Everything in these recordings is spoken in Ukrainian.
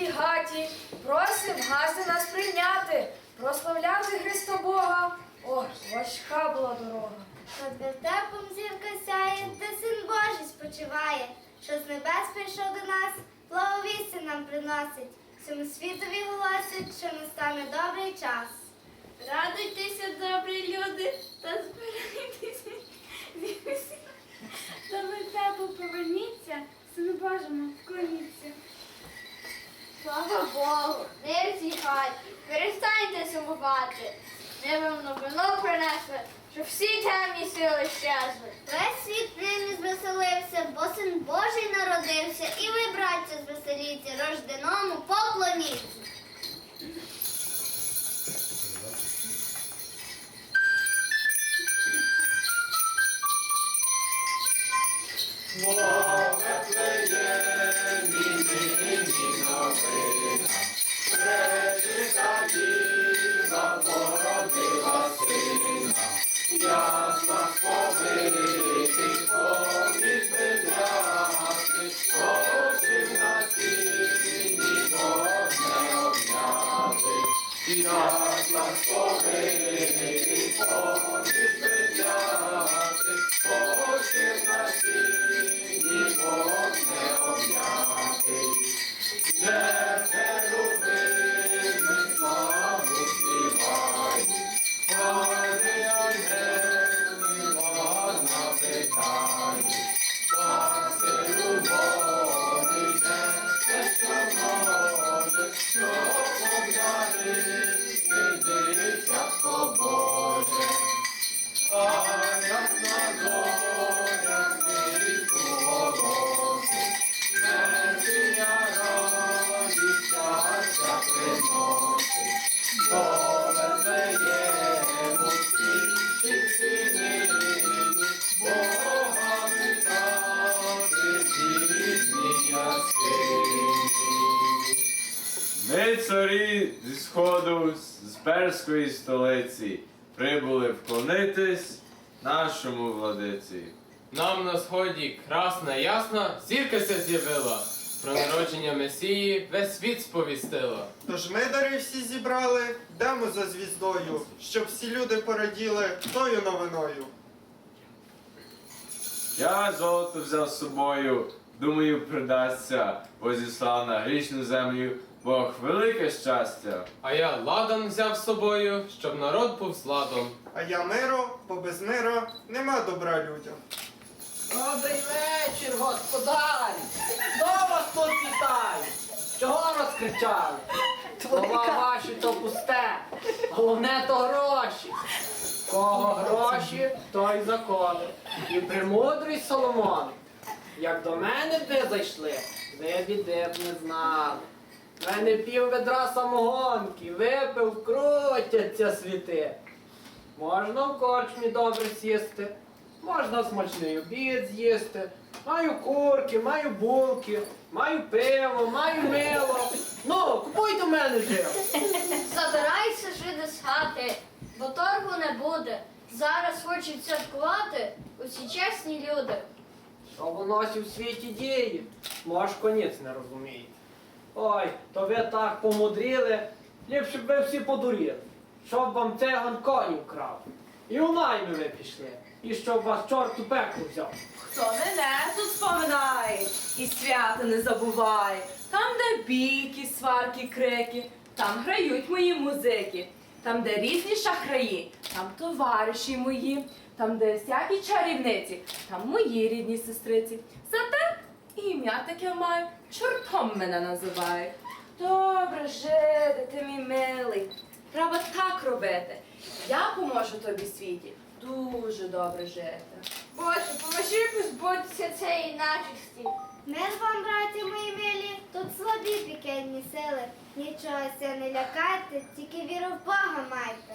світлій хаті просим гасти нас прийняти, прославляти Христа Бога. Ох, важка була дорога. Над вертепом зірка сяє, де син Божий спочиває, що з небес прийшов до нас, благовістя нам приносить. Всьому світові голосить, що настане добрий час. Радуйтеся, добрі люди, та збирайтеся. До вертепу поверніться, сину Божому вклоніться. Слава Богу, не зіхай, перестаньте сумувати. не вам новину принесли, що всі темні сили щезли. Весь світ ними звеселився, бо син Божий народився, і ви, браття, звеселіться, рожденому поклоніться. Царі зі сходу, з перської столиці, прибули вклонитись нашому владиці. Нам на сході красна ясна зірка ся з'явила. Про народження Месії весь світ сповістила. Тож ми дари всі зібрали, йдемо за звіздою, щоб всі люди пораділи тою новиною. Я золото взяв з собою, думаю, придасться, бо зіслав на грішну землю Бог велике щастя. А я ладан взяв з собою, щоб народ був з ладом. А я миро, бо без мира нема добра людям. Добрий вечір, господарі! Хто вас тут вітає? Чого розкричали? Слова ваші то пусте, головне то гроші. Кого гроші, той закони. І премудрий Соломон. Як до мене б ви зайшли, ви біди б не знали. Мене пів ведра самогонки, випив, крутяться світи. Можна в корчмі добре сісти, можна смачний обід з'їсти. Маю курки, маю булки, маю пиво, маю мило. Ну, купуйте в мене жив. Забирайся, жиди з хати, бо торгу не буде. Зараз хочуть святкувати усі чесні люди. Що воно в світі діє? Може, конець не розумієте. Ой, то ви так помудріли, ліпше б ви всі подуріли, щоб вам цеган конів крав. І у найми ви пішли, і щоб вас чорт у пекло взяв. Хто мене тут споминає і свята не забуває. Там, де бійки, сварки, крики, там грають мої музики. Там, де різні шахраї, там товариші мої, там, де всякі чарівниці, там мої рідні сестриці. Зате ім'я таке маю, чортом мене називають. Добре жити, ти мій милий. Треба так робити. Я поможу тобі світі. Дуже добре жити. Боже, поможи позбутися цієї начисті. Мир вам, браті мої милі, тут слабі пікельні сили. Нічого ся не лякайте, тільки віру в Бога майте.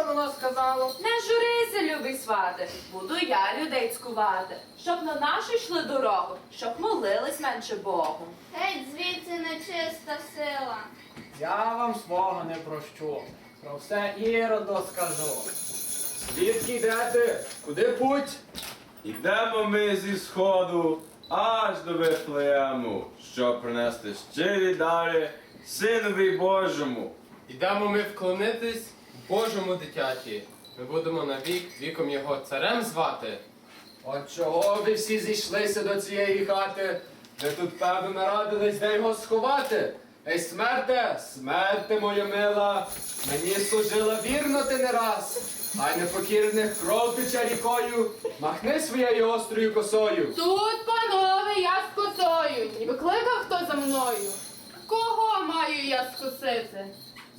що воно сказало? Не журися, любий свати, буду я людей цькувати, щоб на нашу йшли дорогу, щоб молились менше Богу. Геть звідси нечиста сила. Я вам свого не прощу. Про все іроду скажу. Звідки йдете? Куди путь? Ідемо ми зі сходу аж до Вифлеєму, щоб принести щирі дари Синові Божому. Ідемо ми вклонитись Божому дитяті. Ми будемо навік віком його царем звати. От чого ви всі зійшлися до цієї хати? Ви тут певно нарадились, де його сховати. Ей, смерте, смерте, моя мила, мені служила вірно ти не раз, а й непокірних кров тече рікою, махни своєю острою косою. Тут, панове, я з косою. І викликав хто за мною. Кого маю я скосити?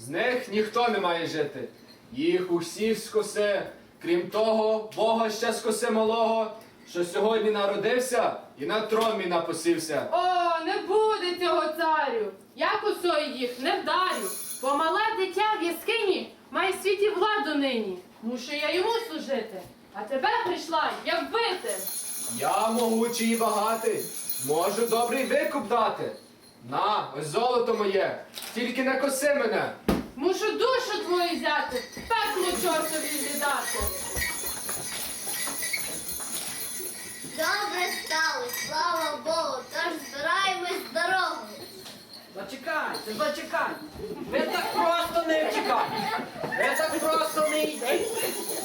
З них ніхто не має жити. Їх усіх скоси. Крім того, Бога ще скоси малого, що сьогодні народився і на трон мій напосився. О, не буде цього царю. Я косою їх не вдарю. Бо мале дитя в яскині має в світі владу нині. Мушу я йому служити. А тебе прийшла я вбити. Я могучий і багатий, можу добрий викуп дати. На, ось золото моє, тільки не коси мене. Мушу душу твою взяти, пекло чортові віддати. Добре стало, слава Богу, тож збираємось з дорогою. Зачекайте, зачекайте. Ви так просто не втікайте. Ви так просто не йдіть.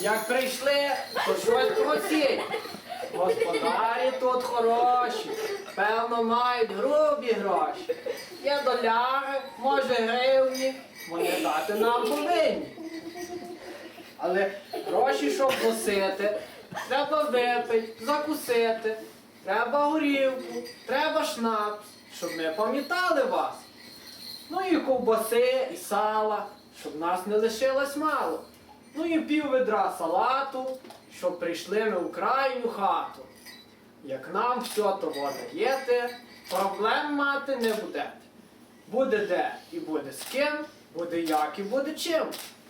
Як прийшли, то щось просіть. Господарі тут хороші, певно мають грубі гроші. Є доляри, може гривні, вони дати нам повинні. Але гроші, щоб носити, треба випити, закусити, треба горілку, треба шнапс, щоб ми пам'ятали вас. Ну і ковбаси, і сала, щоб нас не лишилось мало. Ну і пів ведра салату, щоб прийшли ми в крайню хату. Як нам все того даєте, проблем мати не будете. Буде де і буде з ким, буде як і буде чим.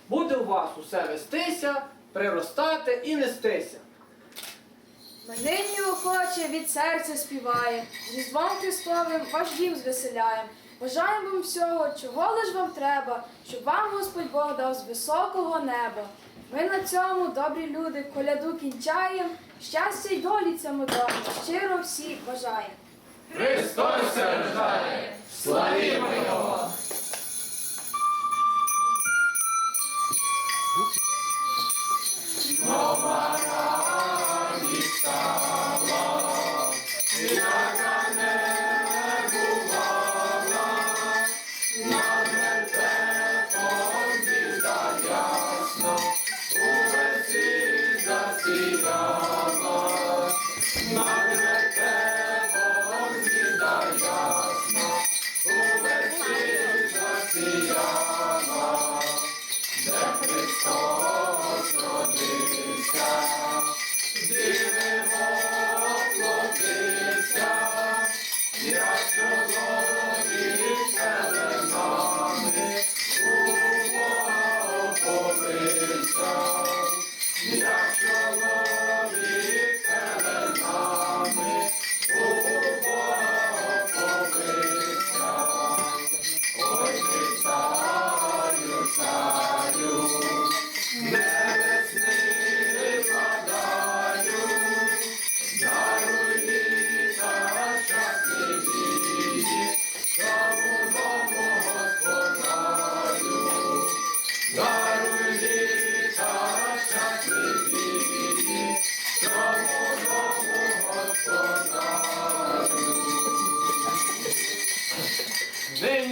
Буде у вас усе вестися, приростати і нестися. Ми нині охоче від серця співаєм, з Різдвом Христовим ваш дім звеселяєм. Бажаємо вам всього, чого лиш вам треба, щоб вам Господь Бог дав з високого неба. Ми на цьому, добрі люди, коляду кінчаєм, щастя й долі цьому дому, щиро всіх бажаєм. Христос рождає! Славімо Його!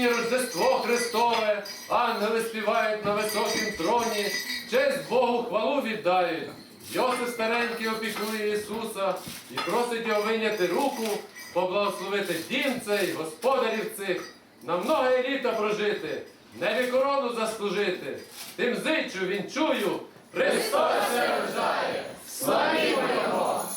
Нині Рождество Христове, ангели співають на високім троні, честь Богу хвалу віддають. Йосип старенький опікує Ісуса і просить його виняти руку, поблагословити дім цей, господарів цих, на многе літа прожити, небі корону заслужити. Тим зичу, він чую, Христос рождає! Славімо Його!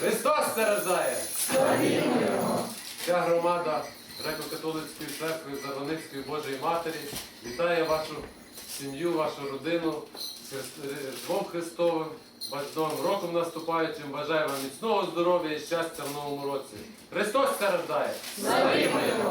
Христос се рождає! Вся громада Греко-католицької церкви Зароницької Божої Матері вітає вашу сім'ю, вашу родину Різдвом Христовим, з Новим роком наступаючим. Бажаю вам міцного здоров'я і щастя в новому році. Христос се рождає!